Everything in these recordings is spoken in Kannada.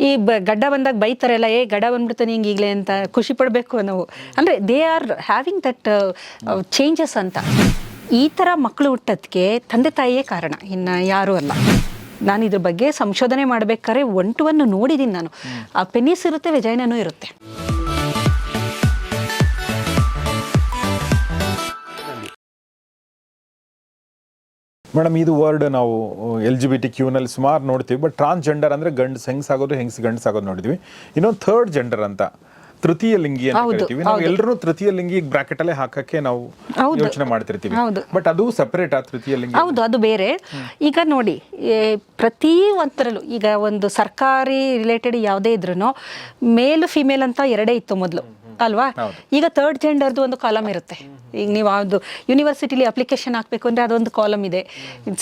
ಈ ಬ ಗಡ್ಡ ಬಂದಾಗ ಬೈತಾರಲ್ಲ, ಏ, ಗಡ್ಡ ಬಂದ್ಬಿಡ್ತಾನೆ ನಿಂಗೆ ಈಗಲೇ ಅಂತ ಖುಷಿ ಪಡಬೇಕು ನಾವು ಅಂದರೆ they are having that changes ಅಂತ. ಈ ಥರ ಮಕ್ಕಳು ಹುಟ್ಟೋದಕ್ಕೆ ತಂದೆ ತಾಯಿಯೇ ಕಾರಣ. ಇನ್ನು ಯಾರೂ ಅಲ್ಲ. ನಾನು ಇದ್ರ ಬಗ್ಗೆ ಸಂಶೋಧನೆ ಮಾಡಬೇಕಾದ್ರೆ ಒನ್ ಟು ನೋಡಿದ್ದೀನಿ ನಾನು. ಆ ಪೆನಿಸ್ ಇರುತ್ತೆ ವೆಜೈನನೂ ಇರುತ್ತೆ. ಮೇಡಮ್ ಇದು ವರ್ಡ್ ನಾವು ಎಲ್ ಜಿ ಬಿ ಟಿ ಕ್ಯೂನಲ್ಲಿ ಸುಮಾರು ನೋಡ್ತೀವಿ ಬಟ್ ಟ್ರಾನ್ಸ್ಜೆಂಡರ್ ಅಂದ್ರೆ ಗಂಡ್ಸ್ ಹೆಂಗ್ಸ್ ಆಗೋದು ಹೆಂಗ್ಸ್ ಗಂಡ್ಸ್ ಆಗೋದು ನೋಡಿದ್ವಿ. ಇನ್ನೊಂದು ಥರ್ಡ್ ಜೆಂಡರ್ ಅಂತ ತೃತೀಯ ಲಿಂಗಿ ಅಂತ ಹೇಳ್ತೀವಿ ಕರಿತೀವಿ. ನಾವು ಎಲ್ಲರೂ ತೃತೀಯ ಲಿಂಗಿ ಬ್ರಾಕೆಟ್ ಅಲ್ಲೇ ಹಾಕಕ್ಕೆ ನಾವು ಯೋಚನೆ ಮಾಡ್ತಿರ್ತೀವಿ. ಬಟ್ ಅದು ಸಪರೇಟ್ ಆ ತೃತೀಯ ಲಿಂಗಿ? ಹೌದು ಅದು ಬೇರೆ. ಈಗ ನೋಡಿ ಪ್ರತಿ ಒಂದರಲ್ಲೂ ಈಗ ಒಂದು ಸರ್ಕಾರಿ ರಿಲೇಟೆಡ್ ಯಾವುದೇ ಇದ್ರೂ ಮೇಲ್ ಫಿಮೇಲ್ ಅಂತ ಎರಡೇ ಇತ್ತು ಮೊದಲು. ಅಲ್ವಾ ಈಗ ಥರ್ಡ್ ಜೆಂಡರ್ದು ಒಂದು ಕಾಲಮ್ ಇರುತ್ತೆ. ಈಗ ನೀವು ಅದು ಯೂನಿವರ್ಸಿಟಿಲಿ ಅಪ್ಲಿಕೇಶನ್ ಹಾಕಬೇಕು ಅಂದರೆ ಅದೊಂದು ಕಾಲಮ್ ಇದೆ.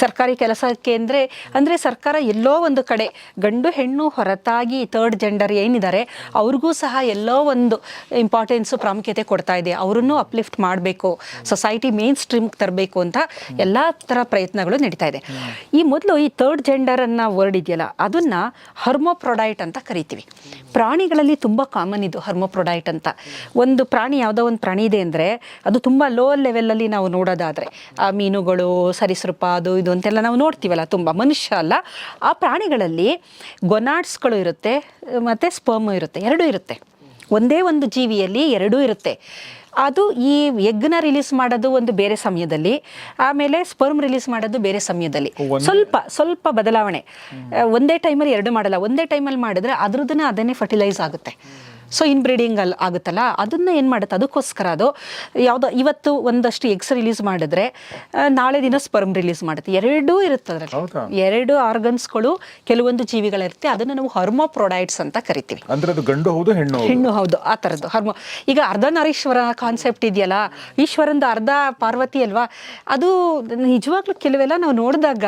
ಸರ್ಕಾರಿ ಕೆಲಸಕ್ಕೆ ಅಂದರೆ ಅಂದರೆ ಸರ್ಕಾರ ಎಲ್ಲೋ ಒಂದು ಕಡೆ ಗಂಡು ಹೆಣ್ಣು ಹೊರತಾಗಿ ಥರ್ಡ್ ಜೆಂಡರ್ ಏನಿದ್ದಾರೆ ಅವ್ರಿಗೂ ಸಹ ಎಲ್ಲೋ ಒಂದು ಇಂಪಾರ್ಟೆನ್ಸು ಪ್ರಾಮುಖ್ಯತೆ ಕೊಡ್ತಾ ಇದೆ. ಅವರನ್ನು ಅಪ್ಲಿಫ್ಟ್ ಮಾಡಬೇಕು. ಸೊಸೈಟಿ ಮೇನ್ ಸ್ಟ್ರೀಮ್ಗೆ ತರಬೇಕು ಅಂತ ಎಲ್ಲ ಥರ ಪ್ರಯತ್ನಗಳು ನಡೀತಾ ಇದೆ. ಈ ಮೊದಲು ಈ ಥರ್ಡ್ ಜೆಂಡರ್ ಅನ್ನೋ ವರ್ಡ್ ಇದೆಯಲ್ಲ ಅದನ್ನ ಹರ್ಮೋಪ್ರೊಡೈಟ್ ಅಂತ ಕರಿತೀವಿ. ಪ್ರಾಣಿಗಳಲ್ಲಿ ತುಂಬ ಕಾಮನ್ ಇದು ಹರ್ಮೋಪ್ರೊಡೈಟ್ ಅಂತ. ಒಂದು ಪ್ರಾಣಿ ಯಾವುದೋ ಒಂದು ಪ್ರಾಣಿ ಇದೆ ಅಂದರೆ ಅದು ತುಂಬ ಲೋ ಲೆವೆಲಲ್ಲಿ ನಾವು ನೋಡೋದಾದರೆ ಆ ಮೀನುಗಳು ಸರಿಸೃಪ ಅದು ಇದು ಅಂತೆಲ್ಲ ನಾವು ನೋಡ್ತೀವಲ್ಲ ತುಂಬ ಮನುಷ್ಯ ಅಲ್ಲ. ಆ ಪ್ರಾಣಿಗಳಲ್ಲಿ ಗೊನಾಡ್ಸ್ಗಳು ಇರುತ್ತೆ ಮತ್ತು ಸ್ಪರ್ಮ್ ಇರುತ್ತೆ ಎರಡೂ ಇರುತ್ತೆ. ಒಂದೇ ಒಂದು ಜೀವಿಯಲ್ಲಿ ಎರಡೂ ಇರುತ್ತೆ. ಅದು ಈ ಎಗ್ನ ರಿಲೀಸ್ ಮಾಡೋದು ಒಂದು ಬೇರೆ ಸಮಯದಲ್ಲಿ ಆಮೇಲೆ ಸ್ಪರ್ಮ್ ರಿಲೀಸ್ ಮಾಡೋದು ಬೇರೆ ಸಮಯದಲ್ಲಿ. ಸ್ವಲ್ಪ ಸ್ವಲ್ಪ ಬದಲಾವಣೆ. ಒಂದೇ ಟೈಮಲ್ಲಿ ಎರಡು ಮಾಡಲ್ಲ ಒಂದೇ ಟೈಮಲ್ಲಿ ಮಾಡಿದ್ರೆ ಅದ್ರದ್ದನ್ನ ಅದನ್ನೇ ಫರ್ಟಿಲೈಸ್ ಆಗುತ್ತೆ. ಸೊ ಇನ್ಬ್ರೀಡಿಂಗ್ ಅಲ್ಲಿ ಆಗುತ್ತಲ್ಲ ಅದನ್ನ ಏನು ಮಾಡುತ್ತೆ? ಅದಕ್ಕೋಸ್ಕರ ಅದು ಯಾವುದೋ ಇವತ್ತು ಒಂದಷ್ಟು ಎಗ್ಸ್ ರಿಲೀಸ್ ಮಾಡಿದ್ರೆ ನಾಳೆ ದಿನ ಸ್ಪರ್ಮ್ ರಿಲೀಸ್ ಮಾಡುತ್ತೆ. ಎರಡೂ ಇರುತ್ತೆ? ಅದರಲ್ಲಿ. ಎರಡು ಆರ್ಗನ್ಸ್ಗಳು ಕೆಲವೊಂದು ಜೀವಿಗಳಿರುತ್ತೆ. ಅದನ್ನು ನಾವು ಹರ್ಮೋ ಪ್ರೊಡೈಟ್ಸ್ ಅಂತ ಕರಿತೀವಿ. ಅಂದ್ರೆ ಅದು ಗಂಡು ಹೌದು ಹೆಣ್ಣು ಹೆಣ್ಣು ಹೌದು ಆ ಥರದ್ದು ಹರ್ಮೋ ಈಗ ಅರ್ಧನಾರೀಶ್ವರ ಕಾನ್ಸೆಪ್ಟ್ ಇದೆಯಲ್ಲ ಈಶ್ವರಂದು ಅರ್ಧ ಪಾರ್ವತಿ ಅಲ್ವಾ? ಅದು ನಿಜವಾಗ್ಲೂ ಕೆಲವೆಲ್ಲ ನಾವು ನೋಡಿದಾಗ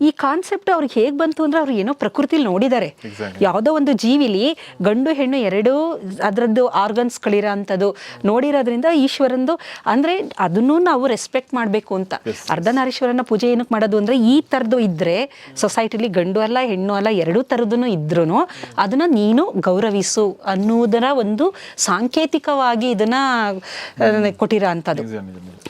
ಈ ಕಾನ್ಸೆಪ್ಟ್ ಅವ್ರಿಗೆ ಹೇಗೆ ಬಂತು ಅಂದ್ರೆ ಅವ್ರು ಏನೋ ಪ್ರಕೃತಿಲಿ ನೋಡಿದ್ದಾರೆ. ಯಾವುದೋ ಒಂದು ಜೀವಿಲಿ ಗಂಡು ಹೆಣ್ಣು ಎರಡೂ ಅದರದ್ದು ಆರ್ಗನ್ಸ್ಗಳಿರೋ ಅಂಥದ್ದು ನೋಡಿರೋದ್ರಿಂದ ಈಶ್ವರಂದು ಅಂದರೆ ಅದನ್ನು ನಾವು ರೆಸ್ಪೆಕ್ಟ್ ಮಾಡಬೇಕು ಅಂತ. ಅರ್ಧನಾರೀಶ್ವರನ ಪೂಜೆ ಏನಕ್ಕೆ ಮಾಡೋದು ಅಂದರೆ ಈ ಥರದ್ದು ಇದ್ದರೆ ಸೊಸೈಟಿಲಿ ಗಂಡು ಅಲ್ಲ ಹೆಣ್ಣು ಅಲ್ಲ ಎರಡೂ ಥರದ್ದು ಇದ್ರೂ ಅದನ್ನು ನೀನು ಗೌರವಿಸು ಅನ್ನೋದರ ಒಂದು ಸಾಂಕೇತಿಕವಾಗಿ ಇದನ್ನು ಕೊಟ್ಟಿರೋ ಅಂಥದ್ದು.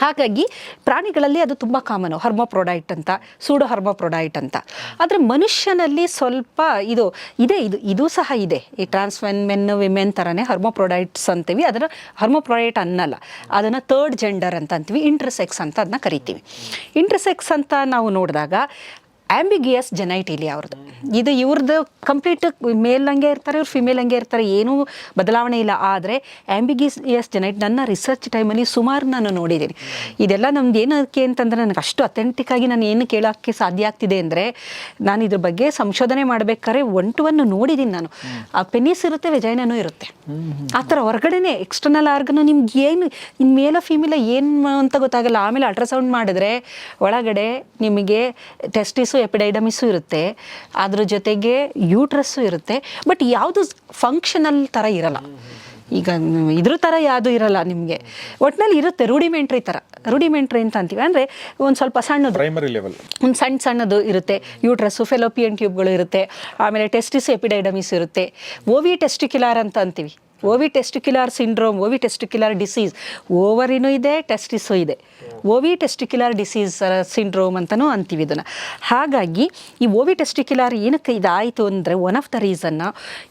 ಹಾಗಾಗಿ ಪ್ರಾಣಿಗಳಲ್ಲಿ ಅದು ತುಂಬ ಕಾಮನು ಹರ್ಮೋಪ್ರೊಡೈಟ್ ಅಂತ ಸೂಡೋ ಹರ್ಮೋಪ್ರೊಡೈಟ್ ಅಂತ. ಆದರೆ ಮನುಷ್ಯನಲ್ಲಿ ಸ್ವಲ್ಪ ಇದು ಇದೆ ಇದು ಇದು ಸಹ ಇದೆ. ಈ ಟ್ರಾನ್ಸ್ಮೆನ್ ಮೆನ್ ವಿಮೆನ್ ಥರನೇ ಹರ್ಮೋಪ್ರೊಡೈಟ್ಸ್ ಅಂತೀವಿ. ಅದನ್ನು ಹರ್ಮೋಪ್ರೊಡೈಟ್ ಅನ್ನಲ್ಲ. ಅದನ್ನು ಥರ್ಡ್ ಜೆಂಡರ್ ಅಂತ ಅಂತೀವಿ, ಇಂಟ್ರಸೆಕ್ಸ್ ಅಂತ ಅದನ್ನ ಕರಿತೀವಿ. ಇಂಟ್ರಸೆಕ್ಸ್ ಅಂತ ನಾವು ನೋಡಿದಾಗ ಆಂಬಿಗಿಯಸ್ ಜೆನೈಟಿಲಿ ಅವ್ರದ್ದು. ಇದು ಇವ್ರದ್ದು ಕಂಪ್ಲೀಟ್ ಮೇಲ್ ಹಂಗೆ ಇರ್ತಾರೆ, ಇವ್ರು ಫಿಮೇಲ್ ಹಂಗೆ ಇರ್ತಾರೆ, ಏನೂ ಬದಲಾವಣೆ ಇಲ್ಲ. ಆದರೆ ಆ್ಯಂಬಿಗಿಯಸ್ ಜನೈಟ್ ನನ್ನ ರಿಸರ್ಚ್ ಟೈಮಲ್ಲಿ ಸುಮಾರು ನಾನು ನೋಡಿದ್ದೀನಿ ಇದೆಲ್ಲ ನಮ್ದು ಏನಕ್ಕೆ ಅಂತಂದ್ರೆ ನನಗೆ ಅಷ್ಟು ಅಥೆಂಟಿಕ್ ಆಗಿ ನಾನು ಏನು ಕೇಳೋಕ್ಕೆ ಸಾಧ್ಯ ಆಗ್ತಿದೆ ಅಂದರೆ ನಾನು ಇದ್ರ ಬಗ್ಗೆ ಸಂಶೋಧನೆ ಮಾಡಬೇಕಾದ್ರೆ ಒನ್ ಟು ನೋಡಿದ್ದೀನಿ ನಾನು. ಆ ಪೆನಿಸ್ ಇರುತ್ತೆ ವಿಜಯನೂ ಇರುತ್ತೆ. ಆ ಥರ ಹೊರಗಡೆನೆ ಎಕ್ಸ್ಟರ್ನಲ್ ಆರ್ಗನು ನಿಮ್ಗೆ ಏನು ಇನ್ನು ಮೇಲ ಫೀಮೇಲ ಏನು ಅಂತ ಗೊತ್ತಾಗಲ್ಲ. ಆಮೇಲೆ ಅಲ್ಟ್ರಾಸೌಂಡ್ ಮಾಡಿದ್ರೆ ಒಳಗಡೆ ನಿಮಗೆ ಟೆಸ್ಟಿಸು ಎಪಿಡೈಡಮಿಸು ಇರುತ್ತೆ. ಅದ್ರ ಜೊತೆಗೆ ಯೂಟ್ರಸ್ಸು ಇರುತ್ತೆ. ಬಟ್ ಯಾವುದು ಫಂಕ್ಷನಲ್ ಥರ ಇರಲ್ಲ. ಈಗ ಇದ್ರ ಥರ ಯಾವುದು ಇರಲ್ಲ ನಿಮಗೆ. ಒಟ್ಟಿನಲ್ಲಿ ಇರುತ್ತೆ ರೂಡಿಮೆಂಟ್ರಿ ಥರ ರೂಡಿಮೆಂಟ್ರಿ ಅಂತ ಅಂತೀವಿ. ಅಂದರೆ ಒಂದು ಸ್ವಲ್ಪ ಸಣ್ಣದು. ಪ್ರೈಮರಿ ಲೆವೆಲ್ ಒಂದು ಸಣ್ಣ ಸಣ್ಣದು ಇರುತ್ತೆ. ಯೂಟ್ರಸ್ಸು ಫೆಲೋಪಿಯನ್ ಟ್ಯೂಬ್ಗಳು ಇರುತ್ತೆ. ಆಮೇಲೆ ಟೆಸ್ಟಿಸ್ ಎಪಿಡೈಡಮಿಸ್ ಇರುತ್ತೆ. ಓವಿ ಟೆಸ್ಟಿಕ್ಯುಲಾರ್ ಅಂತ ಅಂತೀವಿ. ಓವಿ ಟೆಸ್ಟಿಕ್ಯುಲಾರ್ ಸಿಂಡ್ರೋಮ್ ಓವಿ ಟೆಸ್ಟಿಕ್ಯುಲಾರ್ ಡಿಸೀಸ್ ಓವರಿನೂ ಇದೆ ಟೆಸ್ಟಿಸು ಇದೆ. ಓವಿ ಟೆಸ್ಟಿಕ್ಯುಲಾರ್ ಡಿಸೀಸ್ ಸಿಂಡ್ರೋಮ್ ಅಂತಲೂ ಅಂತೀವಿ ಇದನ್ನು. ಹಾಗಾಗಿ ಈ ಓವಿ ಟೆಸ್ಟಿಕ್ಯುಲಾರ್ ಏನಕ್ಕೆ ಇದಾಯಿತು ಅಂದರೆ ಒನ್ ಆಫ್ ದ ರೀಸನ್ನ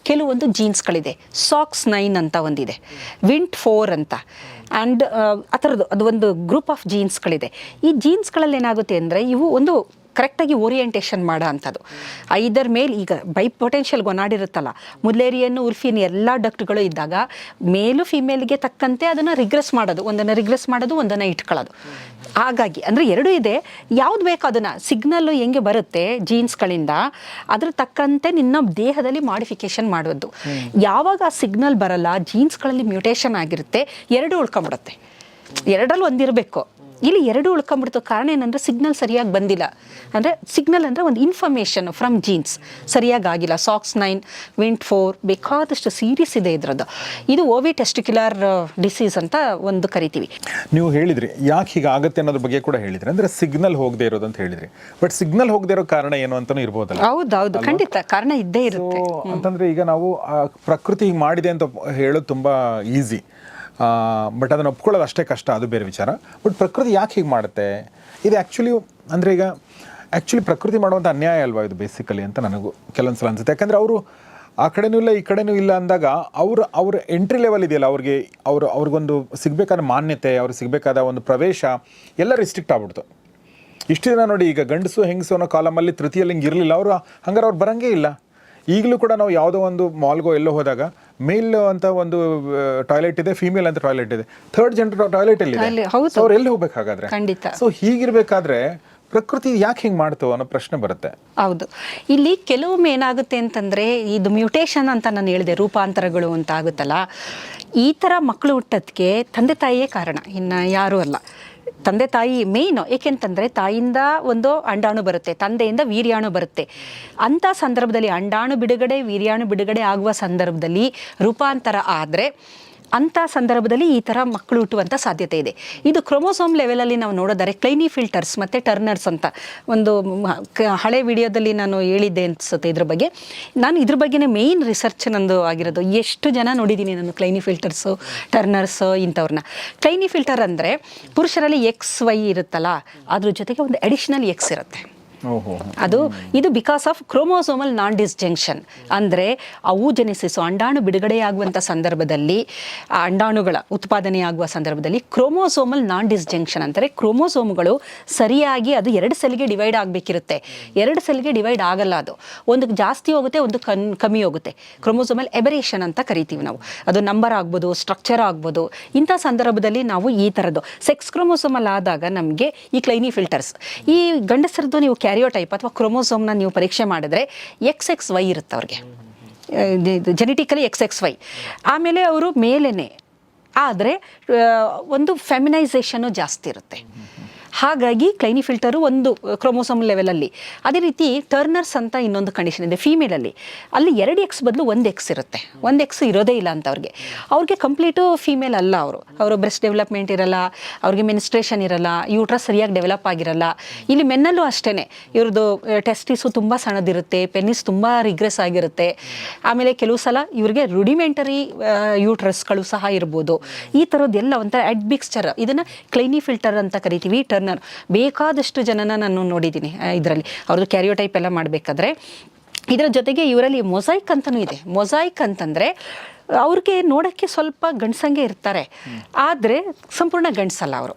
ಕೆಲವೊಂದು ಜೀನ್ಸ್ಗಳಿದೆ ಸಾಕ್ಸ್ ನೈನ್ ಅಂತ ಒಂದಿದೆ. ವಿಂಟ್ ಫೋರ್ ಅಂತ. ಆ್ಯಂಡ್ ಆ ಥರದ್ದು, ಅದು ಒಂದು ಗ್ರೂಪ್ ಆಫ್ ಜೀನ್ಸ್ಗಳಿದೆ ಈ ಜೀನ್ಸ್ಗಳಲ್ಲಿ ಏನಾಗುತ್ತೆ ಅಂದರೆ ಇವು ಒಂದು ಕರೆಕ್ಟಾಗಿ ಓರಿಯೆಂಟೇಷನ್ ಮಾಡೋ ಅಂಥದ್ದು. ಇದರ ಮೇಲೆ ಈಗ ಬೈ ಪೊಟೆನ್ಷಿಯಲ್ ಗೊನಾಡಿರುತ್ತಲ್ಲ ಮುಲ್ಲೇರಿಯನ್ನು ಎಲ್ಲ ಡಕ್ಟ್ಗಳು ಇದ್ದಾಗ ಮೇಲು ಫಿಮೇಲ್ಗೆ ತಕ್ಕಂತೆ ಅದನ್ನು ರಿಗ್ರೆಸ್ ಮಾಡೋದು, ಒಂದನ್ನು ರಿಗ್ರೆಸ್ ಮಾಡೋದು, ಒಂದನ್ನು ಇಟ್ಕೊಳ್ಳೋದು. ಹಾಗಾಗಿ ಅಂದರೆ ಎರಡೂ ಇದೆ, ಯಾವ್ದು ಬೇಕು ಅದನ್ನು ಸಿಗ್ನಲ್ಲು ಹೆಂಗೆ ಬರುತ್ತೆ ಜೀನ್ಸ್ಗಳಿಂದ, ಅದ್ರ ತಕ್ಕಂತೆ ನಿನ್ನ ದೇಹದಲ್ಲಿ ಮಾಡಿಫಿಕೇಶನ್ ಮಾಡೋದು. ಯಾವಾಗ ಆ ಸಿಗ್ನಲ್ ಬರಲ್ಲ, ಜೀನ್ಸ್ಗಳಲ್ಲಿ ಮ್ಯೂಟೇಷನ್ ಆಗಿರುತ್ತೆ, ಎರಡು ಉಳ್ಕೊಂಬಿಡುತ್ತೆ. ಎರಡರಲ್ಲಿ ಒಂದಿರಬೇಕು. ಇಲ್ಲಿ ಎರಡು ಉಳ್ಕೊಂಡ್ಬಿಡ್ತು ಕಾರಣ ಏನಂದ್ರೆ ಸಿಗ್ನಲ್ ಸರಿಯಾಗಿ ಬಂದಿಲ್ಲ. ಅಂದರೆ ಸಿಗ್ನಲ್ ಅಂದರೆ ಒಂದು ಇನ್ಫಾರ್ಮೇಷನ್ ಫ್ರಮ್ ಜೀನ್ಸ್ ಸರಿಯಾಗಿ ಆಗಿಲ್ಲ. ಸಾಕ್ಸ್ ನೈನ್ ವಿಂಟ್ ಫೋರ್ ಬೇಕಾದಷ್ಟು ಸೀರೀಸ್ ಇದೆ ಇದರದ್ದು. ಇದು ಓವಿ ಟೆಸ್ಟಿಕ್ಯುಲರ್ ಡಿಸೀಸ್ ಅಂತ ಒಂದು ಕರಿತೀವಿ. ನೀವು ಹೇಳಿದ್ರಿ. ಯಾಕೆ ಹೀಗೆ ಆಗುತ್ತೆ ಅನ್ನೋದ್ರ ಬಗ್ಗೆ ಕೂಡ ಹೇಳಿದ್ರಿ. ಅಂದ್ರೆ ಸಿಗ್ನಲ್ ಹೋಗದೆ ಇರೋದು ಅಂತ ಹೇಳಿದ್ರಿ. ಬಟ್ ಸಿಗ್ನಲ್ ಹೋಗದೆ ಇರೋ ಕಾರಣ ಏನು ಅಂತಾನೂ ಇರ್ಬೋದಲ್ಲ. ಹೌದೌದು ಖಂಡಿತ. ಕಾರಣ ಇದ್ದೇ ಇರುತ್ತೆ. ಅಂತಂದ್ರೆ ಈಗ ನಾವು ಪ್ರಕೃತಿ ಮಾಡಿದೆ ಅಂತ ಹೇಳೋದು ತುಂಬಾ ಈಸಿ ಬಟ್ ಅದನ್ನು ಒಪ್ಕೊಳ್ಳೋದು ಅಷ್ಟೇ ಕಷ್ಟ, ಅದು ಬೇರೆ ವಿಚಾರ. ಬಟ್ ಪ್ರಕೃತಿ ಯಾಕೆ ಹೀಗೆ ಮಾಡುತ್ತೆ? ಇದು ಆ್ಯಕ್ಚುಲಿ ಅಂದರೆ ಈಗ ಆ್ಯಕ್ಚುಲಿ ಪ್ರಕೃತಿ ಮಾಡುವಂಥ ಅನ್ಯಾಯ ಅಲ್ವಾ ಇದು ಬೇಸಿಕಲಿ ಅಂತ ನನಗೂ ಕೆಲವೊಂದು ಸಲ ಅನ್ಸುತ್ತೆ. ಯಾಕಂದರೆ ಅವರು ಆ ಕಡೆನೂ ಇಲ್ಲ, ಈ ಕಡೆನೂ ಇಲ್ಲ ಅಂದಾಗ ಅವ್ರ ಅವ್ರ ಎಂಟ್ರಿ ಲೆವೆಲ್ ಇದೆಯಲ್ಲ, ಅವ್ರಿಗೆ, ಅವರು, ಅವ್ರಿಗೊಂದು ಸಿಗಬೇಕಾದ ಮಾನ್ಯತೆ, ಅವ್ರಿಗೆ ಸಿಗಬೇಕಾದ ಒಂದು ಪ್ರವೇಶ ಎಲ್ಲ ರಿಸ್ಟ್ರಿಕ್ಟ್ ಆಗ್ಬಿಡ್ತು. ಇಷ್ಟು ದಿನ ನೋಡಿ ಈಗ ಗಂಡಸು, ಹೆಂಗಸು ಅನ್ನೋ ಕಾಲಮಲ್ಲಿ ತೃತೀಯಲ್ಲಿ ಹಿಂಗೆ ಇರಲಿಲ್ಲ, ಅವರು ಹಂಗಾರೆ ಅವ್ರು ಬರೋಂಗೇ ಇಲ್ಲ. ಈಗಲೂ ಕೂಡ ನಾವು ಯಾವುದೋ ಒಂದು ಮಾಲ್ಗೋ ಎಲ್ಲೋ ಹೋದಾಗ ಮೇಲ್ ಅಂತ ಒಂದು ಟಾಯ್ಲೆಟ್ ಇದೆ ಫೀಮೇಲ್ ಅಂತ ಟಾಯ್ಲೆಟ್ ಇದೆ. ಥರ್ಡ್ ಜೆಂಡರ್ ಟಾಯ್ಲೆಟ್ ಅಲ್ಲಿ-. ಅವ್ರು ಎಲ್ಲಿ ಹೋಗ್ಬೇಕಾಗಾದ್ರೆ? ಖಂಡಿತ. ಸೊ ಹೀಗಿರ್ಬೇಕಾದ್ರೆ ಪ್ರಕೃತಿ ಯಾಕೆ ಹಿಂಗೆ ಮಾಡ್ತು ಅನ್ನೋ ಪ್ರಶ್ನೆ ಬರುತ್ತೆ. ಹೌದು. ಇಲ್ಲಿ ಕೆಲವೊಮ್ಮೆ ಏನಾಗುತ್ತೆ ಅಂತಂದರೆ ಇದು ಮ್ಯೂಟೇಶನ್ ಅಂತ ನಾನು ಹೇಳಿದೆ ರೂಪಾಂತರಗಳು ಅಂತ ಆಗುತ್ತಲ್ಲ. ಈ ಥರ ಮಕ್ಕಳು ಹುಟ್ಟೋದಕ್ಕೆ ತಂದೆ ತಾಯಿಯೇ ಕಾರಣ. ಇನ್ನು ಯಾರೂ ಅಲ್ಲ. ತಂದೆ ತಾಯಿ ಮೇಯ್ನು ಏಕೆಂತಂದರೆ ತಾಯಿಯಿಂದ ಒಂದು ಅಂಡಾಣು ಬರುತ್ತೆ, ತಂದೆಯಿಂದ ವೀರ್ಯಾಣು ಬರುತ್ತೆ. ಅಂಥ ಸಂದರ್ಭದಲ್ಲಿ ಅಂಡಾಣು ಬಿಡುಗಡೆ, ವೀರ್ಯಾಣು ಬಿಡುಗಡೆ ಆಗುವ ಸಂದರ್ಭದಲ್ಲಿ ರೂಪಾಂತರ ಆದರೆ ಅಂಥ ಸಂದರ್ಭದಲ್ಲಿ ಈ ಥರ ಮಕ್ಕಳು ಹುಟ್ಟುವಂಥ ಸಾಧ್ಯತೆ ಇದೆ. ಇದು ಕ್ರೋಮೋಸೋಮ್ ಲೆವೆಲಲ್ಲಿ ನಾವು ನೋಡೋದಾರೆ ಕ್ಲೈನಿ ಫಿಲ್ಟರ್ಸ್ ಮತ್ತು ಟರ್ನರ್ಸ್ ಅಂತ ಒಂದು ಹಳೆ ವಿಡಿಯೋದಲ್ಲಿ ನಾನು ಹೇಳಿದ್ದೆ ಅನ್ಸುತ್ತೆ ಇದ್ರ ಬಗ್ಗೆ. ನಾನು ಇದ್ರ ಬಗ್ಗೆನೇ ಮೇಯ್ನ್ ರಿಸರ್ಚ್ ನಂದು ಆಗಿರೋದು, ಎಷ್ಟು ಜನ ನೋಡಿದ್ದೀನಿ ನಾನು ಕ್ಲೈನಿ ಫಿಲ್ಟರ್ಸು, ಟರ್ನರ್ಸ್ ಇಂಥವ್ರನ್ನ. ಕ್ಲೈನಿ ಫಿಲ್ಟರ್ ಅಂದರೆ ಪುರುಷರಲ್ಲಿ ಎಕ್ಸ್ ವೈ ಇರುತ್ತಲ್ಲ, ಅದ್ರ ಜೊತೆಗೆ ಒಂದು ಅಡಿಷನಲ್ ಎಕ್ಸ್ ಇರುತ್ತೆ. ಅದು ಇದು because of chromosomal non disjunction ಅಂದರೆ ಅವು ಜನಿಸಿಸು ಅಂಡಾಣು ಬಿಡುಗಡೆಯಾಗುವಂಥ ಸಂದರ್ಭದಲ್ಲಿ ಅಂಡಾಣುಗಳ ಉತ್ಪಾದನೆಯಾಗುವ ಸಂದರ್ಭದಲ್ಲಿ ಕ್ರೋಮೋಸೋಮಲ್ ನಾನ್ ಡಿಸ್ಜಂಕ್ಷನ್ ಅಂತಾರೆ ಕ್ರೋಮೋಸೋಮ್ಗಳು ಸರಿಯಾಗಿ ಅದು ಎರಡು ಸೆಲ್ಗೆ ಡಿವೈಡ್ ಆಗಬೇಕಿರುತ್ತೆ. ಎರಡು ಸೆಲ್ಗೆ ಡಿವೈಡ್ ಆಗಲ್ಲ ಅದು. ಒಂದು ಜಾಸ್ತಿ ಹೋಗುತ್ತೆ ಒಂದು ಕನ್ ಕಮ್ಮಿ ಹೋಗುತ್ತೆ. ಕ್ರೋಮೋಸೋಮಲ್ ಎಬರೇಷನ್ ಅಂತ ಕರಿತೀವಿ ನಾವು. ಅದು ನಂಬರ್ ಆಗ್ಬೋದು ಸ್ಟ್ರಕ್ಚರ್ ಆಗ್ಬೋದು ಇಂಥ ಸಂದರ್ಭದಲ್ಲಿ ನಾವು ಈ ಥರದ್ದು ಸೆಕ್ಸ್ ಕ್ರೋಮೋಸೋಮಲ್ ಆದಾಗ ನಮಗೆ ಈ ಕ್ಲೈನಿ ಫಿಲ್ಟರ್ಸ್ ಈ ಗಂಡಸರದ್ದು ನೀವು ಕ್ಯಾರಿಯೋಟೈಪ್ ಅಥವಾ ಕ್ರೊಮೋಸೋಮ್ನ ನೀವು ಪರೀಕ್ಷೆ ಮಾಡಿದ್ರೆ ಎಕ್ಸ್ ಎಕ್ಸ್ ವೈ ಇರುತ್ತೆ ಅವ್ರಿಗೆ. ಜೆನೆಟಿಕಲಿ ಎಕ್ಸ್ ಎಕ್ಸ್ ವೈ ಆಮೇಲೆ ಅವರು ಮೇಲೇನೆ. ಆದರೆ ಒಂದು ಫೆಮಿನೈಸೇಷನ್ನು ಜಾಸ್ತಿ ಇರುತ್ತೆ. ಹಾಗಾಗಿ ಕ್ಲೈನಿ ಫಿಲ್ಟರು ಒಂದು ಕ್ರೋಮೋಸೋಮ್ ಲೆವೆಲಲ್ಲಿ ಅದೇ ರೀತಿ ಟರ್ನರ್ಸ್ ಅಂತ ಇನ್ನೊಂದು ಕಂಡೀಷನ್ ಇದೆ ಫೀಮೇಲಲ್ಲಿ ಅಲ್ಲಿ. ಎರಡು ಎಕ್ಸ್ ಬದಲು ಒಂದು ಎಕ್ಸ್ ಇರುತ್ತೆ. ಒಂದು ಎಕ್ಸ್ ಇರೋದೇ ಇಲ್ಲ ಅಂತ ಅವ್ರಿಗೆ. ಅವ್ರಿಗೆ ಕಂಪ್ಲೀಟು ಫೀಮೇಲ್ ಅಲ್ಲ ಅವರು. ಅವರು ಬ್ರೆಸ್ಟ್ ಡೆವಲಪ್ಮೆಂಟ್ ಇರಲ್ಲ, ಅವ್ರಿಗೆ ಮಿನಿಸ್ಟ್ರೇಷನ್ ಇರಲ್ಲ ಯೂಟ್ರಸ್ ಸರಿಯಾಗಿ ಡೆವಲಪ್ ಆಗಿರಲ್ಲ. ಇಲ್ಲಿ ಮೆನ್ನಲ್ಲೂ ಅಷ್ಟೇ ಇವ್ರದ್ದು ಟೆಸ್ಟಿಸು ತುಂಬ ಸಣ್ಣದಿರುತ್ತೆ ಪೆನ್ನಿಸ್ ತುಂಬ ರಿಗ್ರೆಸ್ ಆಗಿರುತ್ತೆ. ಆಮೇಲೆ ಕೆಲವು ಸಲ ಇವ್ರಿಗೆ ರುಡಿಮೆಂಟರಿ ಯೂಟ್ರಸ್ಗಳು ಸಹ ಇರ್ಬೋದು. ಈ ಥರದ್ದೆಲ್ಲ ಒಂಥರ ಅಡ್ಮಿಕ್ಸ್ಚರ್ ಇದನ್ನು ಕ್ಲೈನಿ ಫಿಲ್ಟರ್ ಅಂತ ಕರಿತೀವಿ. ಟರ್ನರ್ ಬೇಕಾದಷ್ಟು ಜನನ ನಾನು ನೋಡಿದ್ದೀನಿ ಇದರಲ್ಲಿ. ಅವ್ರದ್ದು ಕ್ಯಾರಿಯೋಟೈಪ್ ಎಲ್ಲ ಮಾಡಬೇಕಾದ್ರೆ. ಇದರ ಜೊತೆಗೆ ಇವರಲ್ಲಿ ಮೊಸೈಕ್ ಅಂತಲೂ ಇದೆ. ಮೊಸೈಕ್ ಅಂತಂದರೆ ಅವ್ರಿಗೆ ನೋಡೋಕ್ಕೆ ಸ್ವಲ್ಪ ಗಂಡ್ಸಂಗೆ ಇರ್ತಾರೆ. ಆದರೆ ಸಂಪೂರ್ಣ ಗಂಡ್ಸಲ್ಲ ಅವರು.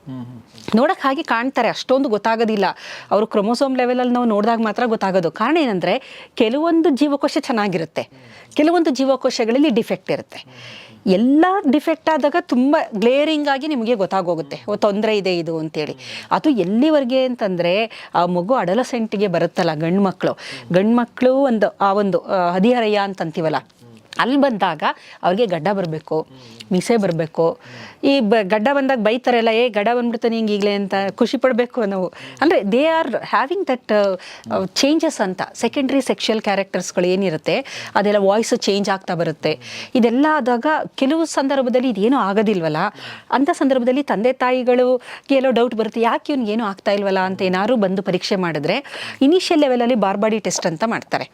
ನೋಡೋಕೆ ಹಾಗೆ ಕಾಣ್ತಾರೆ, ಅಷ್ಟೊಂದು ಗೊತ್ತಾಗೋದಿಲ್ಲ. ಅವರು ಕ್ರೊಮೋಸೋಮ್ ಲೆವೆಲಲ್ಲಿ ನಾವು ನೋಡಿದಾಗ ಮಾತ್ರ ಗೊತ್ತಾಗೋದು. ಕಾರಣ ಏನಂದರೆ, ಕೆಲವೊಂದು ಜೀವಕೋಶ ಚೆನ್ನಾಗಿರುತ್ತೆ. ಕೆಲವೊಂದು ಜೀವಕೋಶಗಳಲ್ಲಿ ಡಿಫೆಕ್ಟ್ ಇರುತ್ತೆ. ಎಲ್ಲ ಡಿಫೆಕ್ಟ್ ಆದಾಗ ತುಂಬ ಗ್ಲೇರಿಂಗ್ ಆಗಿ ನಿಮಗೆ ಗೊತ್ತಾಗೋಗುತ್ತೆ. ಓ, ತೊಂದರೆ ಇದೆ ಇದು ಅಂತೇಳಿ. ಅದು ಎಲ್ಲಿವರೆಗೆ ಅಂತಂದರೆ, ಆ ಮಗು ಅಡಲಸೆಂಟಿಗೆ ಬರುತ್ತಲ್ಲ ಗಂಡು ಮಕ್ಕಳು ಗಂಡು ಮಕ್ಕಳು ಒಂದು, ಆ ಒಂದು ಹದಿಹರಯ್ಯ ಅಂತಂತೀವಲ್ಲ ಅಲ್ಲಿ ಬಂದಾಗ ಅವ್ರಿಗೆ ಗಡ್ಡ ಬರಬೇಕು, ಮೀಸೆ ಬರಬೇಕು. ಈ ಬ, ಗಡ್ಡ ಬಂದಾಗ ಬೈತಾರಲ್ಲ, ಏ, ಗಡ್ಡ ಬಂದ್ಬಿಡ್ತಾನೆ ಹಿಂಗೆ ಈಗಲೇ ಅಂತ ಖುಷಿ ಪಡಬೇಕು ನಾವು ಅಂದರೆ they are having that changes ಅಂತ. ಸೆಕೆಂಡ್ರಿ ಸೆಕ್ಷುಯಲ್ ಕ್ಯಾರೆಕ್ಟರ್ಸ್ಗಳು ಏನಿರುತ್ತೆ, ಅದೆಲ್ಲ ವಾಯ್ಸ್ ಚೇಂಜ್ ಆಗ್ತಾ ಬರುತ್ತೆ. ಇದೆಲ್ಲ ಆದಾಗ ಕೆಲವು ಸಂದರ್ಭದಲ್ಲಿ ಇದೇನೂ ಆಗೋದಿಲ್ವಲ್ಲ? ಅಂಥ ಸಂದರ್ಭದಲ್ಲಿ ತಂದೆ ತಾಯಿಗಳು ಎಲ್ಲೋ ಡೌಟ್ ಬರುತ್ತೆ, ಯಾಕೆ ಇವ್ನಿಗೆ ಏನೂ ಆಗ್ತಾ ಇಲ್ವಲ್ಲ ಅಂತ ಏನಾದ್ರು ಬಂದು ಪರೀಕ್ಷೆ ಮಾಡಿದ್ರೆ ಇನಿಷಿಯಲ್ ಲೆವೆಲಲ್ಲಿ ಬಾರ್ಬಾಡಿ ಟೆಸ್ಟ್ ಅಂತ ಮಾಡ್ತಾರೆ.